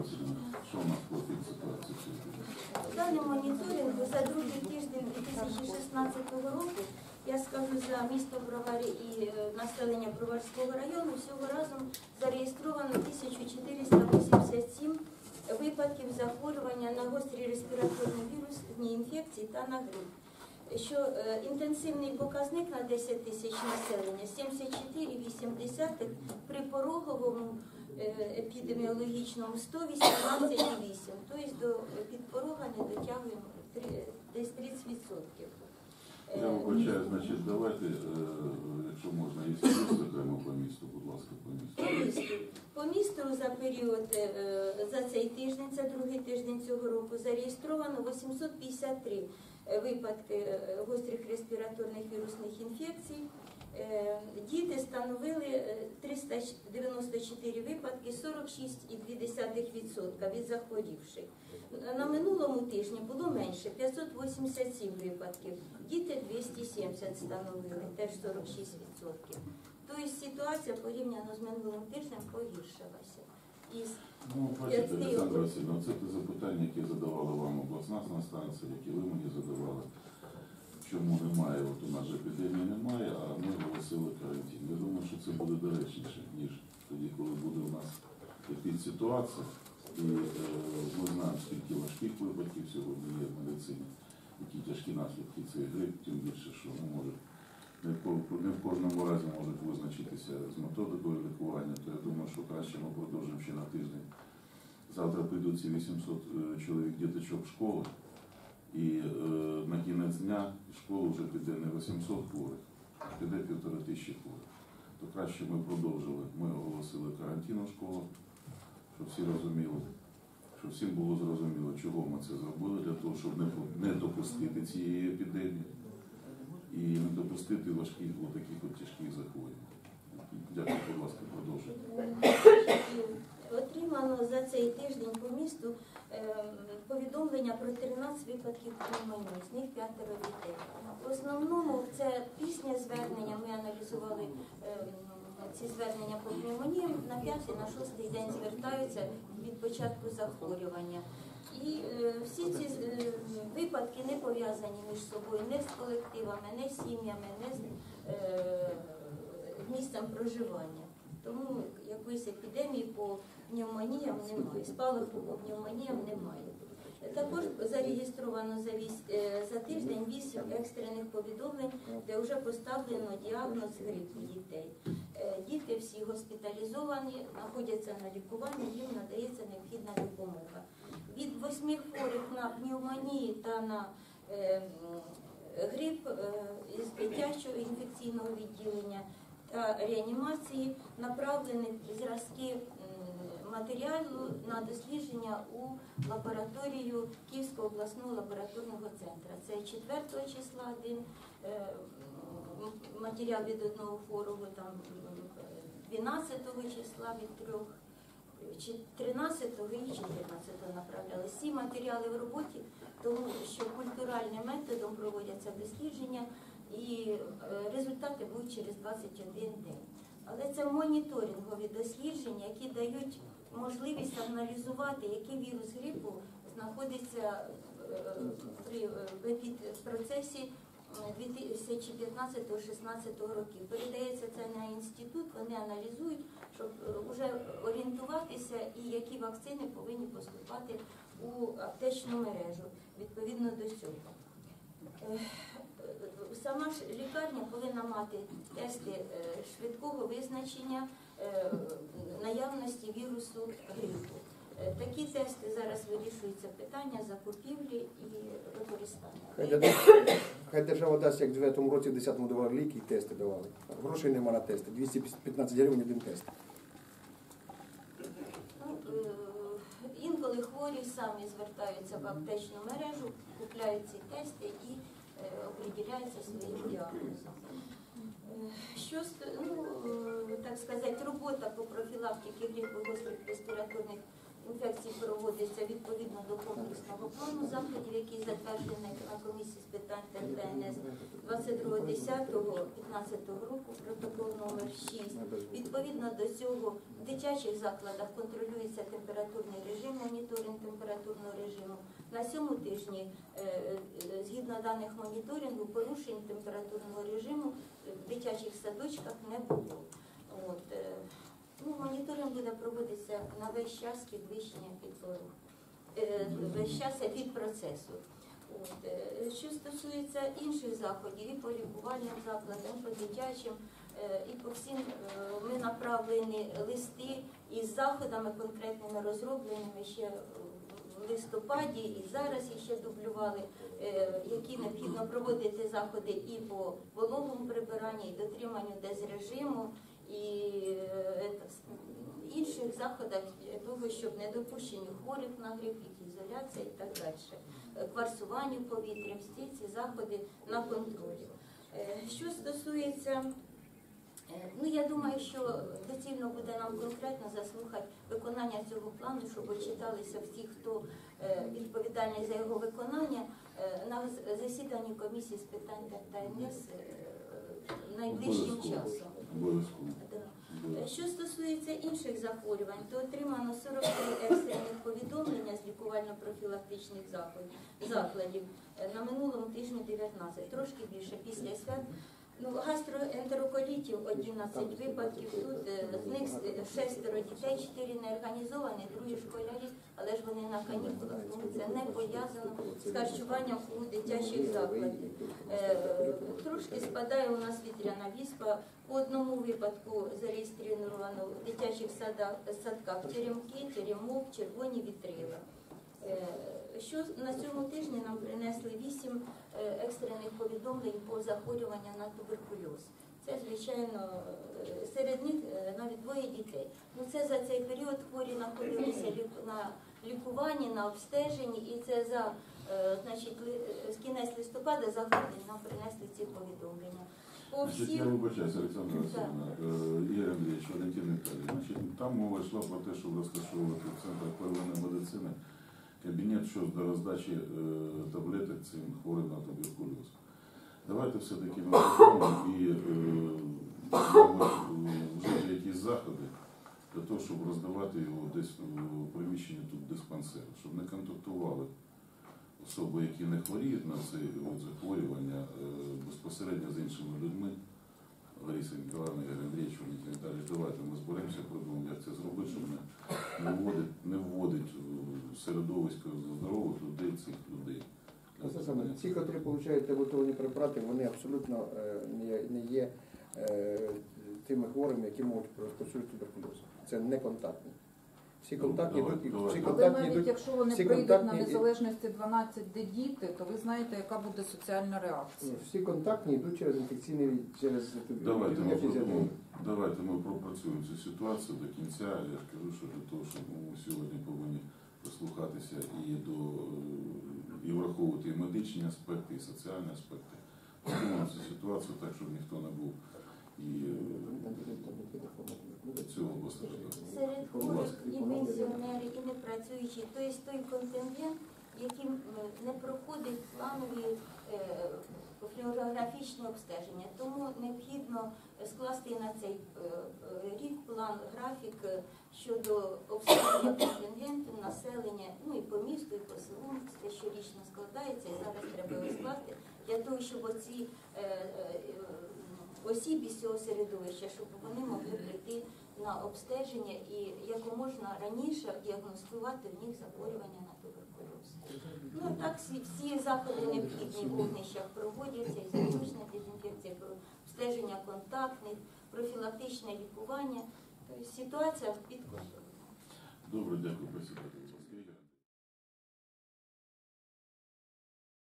Васильівна? Даний моніторинг за другий тиждень 2016 року, я скажу за місто Бровари і е, населення Броварського району, всього разом зареєстровано 1487 випадків захворювання на гострі респіраторні вірусні інфекції та на грип. Що інтенсивний показник на 10 тисяч населення 74,8 при пороговому епідеміологічному 118,8. Тобто до підпорога не дотягуємо десь 30%. Я Е, вибачаю, значить, давайте, е, якщо можна, місто окремо по місту, будь ласка, по місту. По місту. По місту за період е, за цей тиждень, це другий тиждень цього року, зареєстровано 853 е, випадки е, гострих респіраторних вірусних інфекцій. Е, Діти становили е, 394 випадки, 46,2% від захворівших. На минулому тижні було менше 587 випадків. Діти 270 становили, теж 46%. Тобто ситуація порівняно з минулим тижнем погіршилася. Із Ну, бачите, Олександр Васильовна, це те запитання, яке задавала вам обласна станція, яке ви мені задавали. Чому немає, от у нас же епідемії немає, а ми оголосили карантин. Я думаю, що це буде доречніше, ніж тоді, коли буде у нас ситуація. І е, ми знаємо, скільки важких випадків сьогодні є в медицині, які тяжкі наслідки цей грип, тим більше, що ну, може не в, кожному разі можуть визначитися з методикою лікування, то я думаю, що краще ми продовжимо ще на тиждень. Завтра прийдуть ці 800 е, чоловік діточок в школи, і е, на кінець дня в школу вже піде не 800 хворих, піде півтори тисячі хворих. То краще ми продовжили. Ми оголосили карантин у школах, щоб всі розуміли, щоб всім було зрозуміло, чого ми це зробили, для того, щоб не, допустити цієї епідемії і не допустити важких таких от тяжких захворювань. Дякую, будь ласка, продовжуйте. Отримано за цей тиждень по місту ем, повідомлення про 13 випадків пневмонії, з них п'ятеро дітей. В основному це пісня звернення. Ми аналізували ем, ці звернення по пневмоніям. На п'ятий, на шостий день звертаються від початку захворювання. І е, всі ці е, випадки не пов'язані між собою не з колективами, не з сім'ями, не з е, місцем проживання. Тому якоїсь епідемії по пневмоніям немає, спалаху по пневмоніям немає. Також зареєстровано за, віс- е, за тиждень вісім екстрених повідомлень, де вже поставлено діагноз грип дітей. Е, Діти всі госпіталізовані, знаходяться на лікуванні, їм надається необхідна допомога. Від восьми хворих на пневмонії та на е, грип із дитячого інфекційного відділення та реанімації направлені зразки матеріалу на дослідження у лабораторію Київського обласного лабораторного центру. Це 4 числа один е, матеріал від одного хворого, там м, 12 числа від трьох. чи 13 і 14 направляли. Всі матеріали в роботі, тому що культуральним методом проводяться дослідження і е, результати будуть через 21 день. Але це моніторингові дослідження, які дають можливість аналізувати, який вірус грипу знаходиться е, при е, процесі 2015-16 років. Передається це на інститут, вони аналізують, щоб вже орієнтуватися і які вакцини повинні поступати у аптечну мережу відповідно до цього. Е, Сама ж лікарня повинна мати тести е, швидкого визначення е, наявності вірусу грипу. Такі тести зараз вирішуються питання закупівлі і використання. Хай, держава- дасть, як в 9 році, в 10-му давали ліки і тести давали. Грошей нема на тести. 215 гривень один тест. Ну, інколи хворі самі звертаються в аптечну мережу, купляють тести і е, определяються своїм діагнозом. Що ну, е, так сказати, робота по профілактиці грипу гострих респіраторних інфекцій проводиться відповідно до комплексного плану заходів, який затверджений на комісії з питань ТНС 22.10.15 року, протокол номер 6. Відповідно до цього в дитячих закладах контролюється температурний режим, моніторинг температурного режиму. На цьому тижні, е, е, згідно даних моніторингу, порушень температурного режиму в дитячих садочках не було. Е, буде на весь час підвищення підпору. Е, Весь час від процесу. От, е, Що стосується інших заходів, і по лікувальним закладам, і по дитячим, е, і по всім ми направлені листи із заходами конкретними розробленими ще в листопаді і зараз їх ще дублювали, які необхідно проводити заходи і по вологому прибиранні, і дотриманню дезрежиму, і е, інших заходах того, щоб не допущенню хворих на грип, ізоляція і так далі. Е, Кварсуванню повітря, всі ці заходи на контролі. Е, Що стосується Ну, я думаю, що доцільно буде нам конкретно заслухати виконання цього плану, щоб читалися всі, хто відповідальний за його виконання на засіданні комісії з питань та ТНС найближчим часом. Обов'язково. Що стосується інших захворювань, то отримано 43 екстрених повідомлення з лікувально-профілактичних закладів. Е, На минулому тижні 19, трошки більше після свят. Ну, гастроентероколітів 11 випадків. Тут е, з них е, шестеро дітей, 4 не організовані, другі школярі, але ж вони на канікулах, тому це не пов'язано з харчуванням у дитячих закладах. Е, Трошки спадає у нас вітряна віспа. По одному випадку зареєстровано в дитячих садах, садках теремки, теремок, червоні вітрила. Що на цьому тижні нам принесли вісім е, екстрених повідомлень по захворюванню на туберкульоз. Це, звичайно, е, серед них е, навіть двоє дітей. Ну, це за цей період хворі знаходилися на лікуванні, на обстеженні, і це за значить, з кінець листопада за грудень нам принесли ці повідомлення. По Значить, я вибачаюся, Олександр Васильовна, Ігор Андрійович, Валентин Віталій. Там мова йшла про те, щоб розташовувати в центрах первинної медицини кабінет щодо роздачі е, таблеток цим хворим на туберкульоз. Давайте все-таки ми розробимо і е, вжити якісь заходи для того, щоб роздавати його десь у приміщенні тут диспансеру, щоб не контактували особи, які не хворіють на це захворювання е, безпосередньо з іншими людьми. Лариса Миколаївна Ігор Андрійович, Валентин Віталійович, давайте ми зберемося, подумаємо, як це зробити, щоб не, вводить, не вводить в середовисько здорових людей цих людей. Це. Ці, котрі отримують готові препарати, вони абсолютно е, не- є е, тими хворими, які можуть розпосуджувати туберкульоз. Це не контактні. Всі Ну, контактні давай, йдуть, давай. всі Але контактні навіть йдуть. якщо вони всі прийдуть на контактні- незалежності 12, де діти, то ви знаєте, яка буде соціальна реакція. Всі контактні йдуть через інфекційний через Давайте ми, пропро- давайте ми пропрацюємо цю ситуацію до кінця. Я ж кажу, що для того, щоб ми сьогодні повинні прислухатися і до е, і враховувати і медичні аспекти, і соціальні аспекти. Подумаємо цю ситуацію так, щоб ніхто не був і е, цього постраждав. серед Будь хворих ласка, пенсіонери, і непрацюючі, тобто той контингент, яким е, не проходить планові е, флюорографічні обстеження. Тому необхідно скласти на цей е, рік план, графік е, щодо обстеження контингенту, населення, ну і по місту, і по селу. Це щорічно складається, і зараз треба його скласти для того, щоб оці осіб із цього середовища, щоб вони могли прийти на обстеження і якоможна раніше діагностувати в них захворювання на туберкульоз. Ну так всі, заходи необхідні в вогнищах проводяться, і заключна дезінфекція, обстеження контактних, профілактичне лікування. Тобто ситуація під контролем. Добре, дякую.